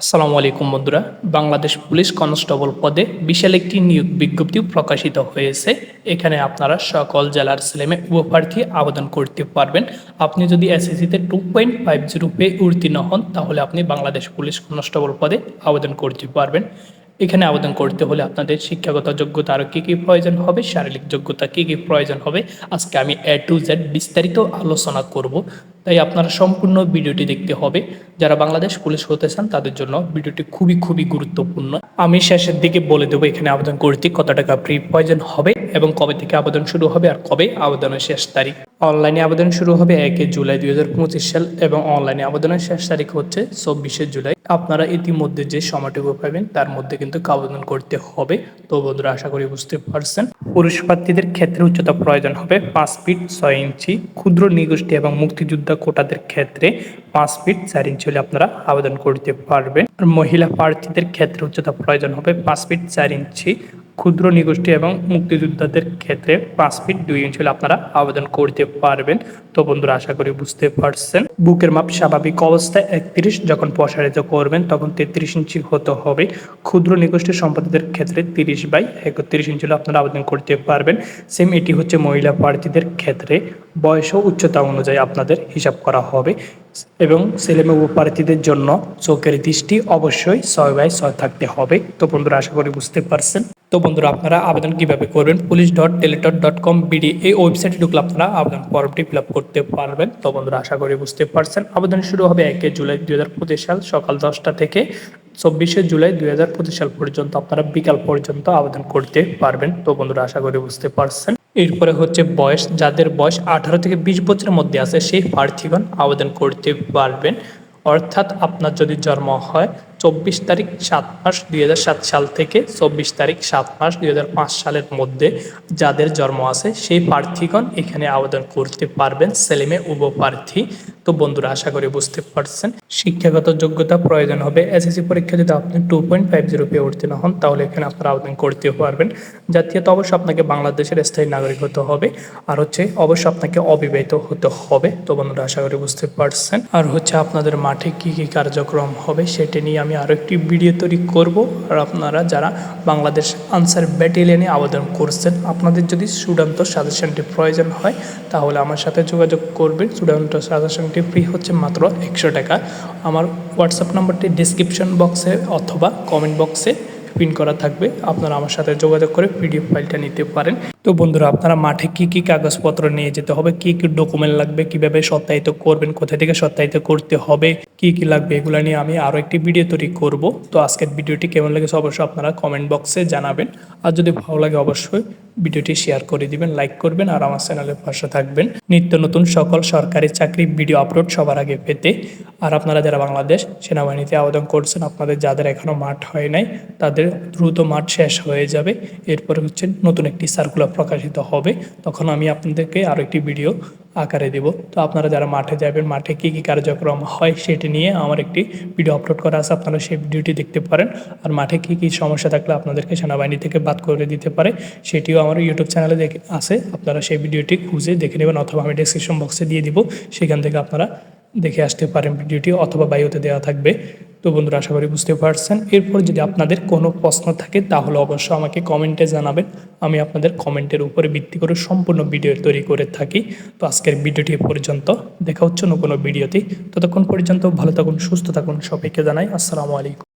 আসসালামু আলাইকুম বন্ধুরা। বাংলাদেশ পুলিশ কনস্টেবল পদে বিশাল একটি নিয়োগ বিজ্ঞপ্তি প্রকাশিত হয়েছে। এখানে আপনারা সকল জেলার ছেলেমে উপপ্রার্থী আবেদন করতে পারবেন। আপনি যদি এসএসসিতে টু পয়েন্ট ফাইভ জিরো পেয়ে উত্তীর্ণ হন, তাহলে আপনি বাংলাদেশ পুলিশ কনস্টেবল পদে আবেদন করতে পারবেন। এখানে আবেদন করতে হলে আপনাদের শিক্ষাগত যোগ্যতা আরও কী কী প্রয়োজন হবে, শারীরিক যোগ্যতা কী কী প্রয়োজন হবে, আজকে আমি এ টু জেড বিস্তারিত আলোচনা করব। তাই আপনারা সম্পূর্ণ ভিডিওটি দেখতে হবে। যারা বাংলাদেশ পুলিশ হতে চান, তাদের জন্য ভিডিওটি খুবই খুবই গুরুত্বপূর্ণ। আমি শেষের দিকে বলে দেবো, এখানে আবেদন করতে কত টাকা প্রি প্রয়োজন হবে এবং কবে থেকে আবেদন শুরু হবে আর কবে আবেদনের শেষ তারিখ। অনলাইনে আবেদন শুরু হবে একে জুলাই দুই হাজার পঁচিশ সাল এবং অনলাইনে আবেদনের শেষ তারিখ হচ্ছে চব্বিশে জুলাই। আপনারা ইতিমধ্যে যে সময়টুকু পাবেন, তার মধ্যে কিন্তু আবেদন করতে হবে। তো বন্ধুরা, আশা করি বুঝতে পারছেন। পুরুষ প্রার্থীদের ক্ষেত্রে উচ্চতা প্রয়োজন হবে পাঁচ ফিট ছয় ইঞ্চি। ক্ষুদ্র, নিগোষ্ঠী এবং মুক্তিযোদ্ধা কোটাদের ক্ষেত্রে পাঁচ ফিট চার ইঞ্চি হলে আপনারা আবেদন করতে পারবেন। আর মহিলা প্রার্থীদের ক্ষেত্রে উচ্চতা প্রয়োজন হবে পাঁচ ফিট চার ইঞ্চি। ক্ষুদ্র নিগোষ্ঠী এবং মুক্তিযোদ্ধাদের ক্ষেত্রে পাঁচ ফিট দুই ইঞ্চি হলে আপনারা আবেদন করতে পারবেন। তো বন্ধুরা, আশা করি বুঝতে পারছেন। বুকের মাপ স্বাভাবিক অবস্থায় একত্রিশ, যখন প্রসারিত করবেন, তখন তেত্রিশ ইঞ্চি হতে হবে। ক্ষুদ্র নিগোষ্ঠী সম্পত্তিদের ক্ষেত্রে তিরিশ বাই একত্রিশ ইঞ্চি হলে আপনারা আবেদন করতে পারবেন। সেম এটি হচ্ছে মহিলা প্রার্থীদের ক্ষেত্রে। বয়স ও উচ্চতা অনুযায়ী আপনাদের হিসাব করা হবে এবং ছেলেমেয়ে প্রার্থীদের জন্য চোখের দৃষ্টি অবশ্যই ছয় বাই ছয় থাকতে হবে। তো বন্ধুরা, আশা করি বুঝতে পারছেন। তো বন্ধুরা, আপনারা আবেদন কীভাবে করবেন? Police dot Teletalk dot com BD এই ওয়েবসাইটে ঢুকলে আপনারা আবেদন ফর্মটি ফিল আপ করতে পারবেন। তো বন্ধুরা, আশা করি বুঝতে পারছেন। আবেদন শুরু হবে একে জুলাই দুই হাজার পঁচিশ সাল সকাল দশটা থেকে চব্বিশে জুলাই দুই হাজার পঁচিশ সাল পর্যন্ত আপনারা বিকাল পর্যন্ত আবেদন করতে পারবেন। তো বন্ধুরা, আশা করি বুঝতে পারছেন। এরপরে হচ্ছে বয়স। যাদের বয়স আঠারো থেকে বিশ বছরের মধ্যে আছে, সেই প্রার্থীগণ আবেদন করতে পারবেন। অর্থাৎ আপনার যদি জন্ম হয় চব্বিশ তারিখ সাত মাস দুই সাত সাল থেকে চব্বিশ তারিখ সাত মাস দুই হাজার পাঁচ সালের মধ্যে যাদের জন্ম আছে, সেই প্রার্থীগণ এখানে আবেদন করতে পারবেন। সেলিমে উপপ্রার্থী তো বন্ধুরা আশা করি বুঝতে পারছেন। শিক্ষাগত যোগ্যতা প্রয়োজন হবে। এসএসসি পরীক্ষা যদি আপনি টু পয়েন্ট ফাইভ জিরো পেয়ে উত্তীর্ণ হন, তাহলে এখানে আপনারা আবেদন করতে পারবেন। জাতীয়তা অবশ্যই আপনাকে বাংলাদেশের স্থায়ী নাগরিক হতে হবে। আর হচ্ছে অবশ্যই আপনাকে অবিবাহিত হতে হবে। তো বন্ধুরা আশা করি বুঝতে পারছেন। আর হচ্ছে আপনাদের মাঠে কি কি কার্যক্রম হবে সেটা নিয়ে আমি আরও একটি ভিডিও তৈরি করব। আর আপনারা যারা বাংলাদেশ আনসার ব্যাটালিয়নে আবেদন করছেন, আপনাদের যদি চূড়ান্ত সাজেশনটি প্রয়োজন হয়, তাহলে আমার সাথে যোগাযোগ করবেন। চূড়ান্ত সাজেশনটি ফ্রি হচ্ছে মাত্র একশো টাকা। আমার হোয়াটসঅ্যাপ নাম্বারটি ডিসক্রিপশন বক্সে অথবা কমেন্ট বক্সে পিন করা থাকবে। আপনারা আমার সাথে যোগাযোগ করে পিডিএফ ফাইলটা নিতে পারেন। তো বন্ধুরা, আপনারা মাঠে কি কি কাগজপত্র নিয়ে যেতে হবে? কি কি ডকুমেন্ট লাগবে? কীভাবে সত্যায়িত করবেন? কোথা থেকে সত্যায়িত করতে হবে? কি কি লাগবে? এগুলো নিয়ে আমি আরও একটি ভিডিও তৈরি করব। তো আজকের ভিডিওটি কেমন লেগেছে অবশ্যই আপনারা কমেন্ট বক্সে জানাবেন। আর যদি ভালো লাগে অবশ্যই ভিডিওটি শেয়ার করে দিবেন লাইক করবেন আর আমার চ্যানেলের পাশে থাকবেন। নিত্য নতুন সকল সরকারি চাকরি ভিডিও আপলোড সবার আগে পেতে। আর আপনারা যারা বাংলাদেশ সেনাবাহিনীতে আবেদন করছেন, আপনাদের যাদের এখনও মাঠ হয় নাই, তাদের দ্রুত মাঠ শেষ হয়ে যাবে। এরপরে হচ্ছে নতুন একটি সার্কুলার প্রকাশিত হবে, তখন আমি আপনাদেরকে আরও একটি ভিডিও আকারে দেব। তো আপনারা যারা মাঠে যাবেন, মাঠে কী কী কার্যক্রম হয় সেটি নিয়ে আমার একটি ভিডিও আপলোড করা আছে, আপনারা সেই ভিডিওটি দেখতে পারেন। আর মাঠে কী কী সমস্যা থাকলে আপনাদেরকে সেনাবাহিনী থেকে বাদ করে দিতে পারে, সেটিও আমার ইউটিউব চ্যানেলে দেখে আছে। আপনারা সেই ভিডিওটি খুঁজে দেখে নেবেন, অথবা আমি ডেসক্রিপশন বক্সে দিয়ে দিব। সেখান থেকে আপনারা দেখে আসতে পারেন ভিডিওটি অথবা বায়ুতে দেওয়া থাকবে। তো বন্ধুরা, আশা করি বুঝতে পারছেন। এরপর যদি আপনাদের কোনো প্রশ্ন থাকে, তাহলে অবশ্যই আমাকে কমেন্টে জানাবেন। আমি আপনাদের কমেন্টের উপরে ভিত্তি করে সম্পূর্ণ ভিডিও তৈরি করে থাকি। তো আজকের ভিডিওটি পর্যন্ত। দেখা হচ্ছে অন্য কোনো ভিডিওতে। ততক্ষণ পর্যন্ত ভালো থাকুন, সুস্থ থাকুন সবাইকে জানাই। আসসালামু আলাইকুম।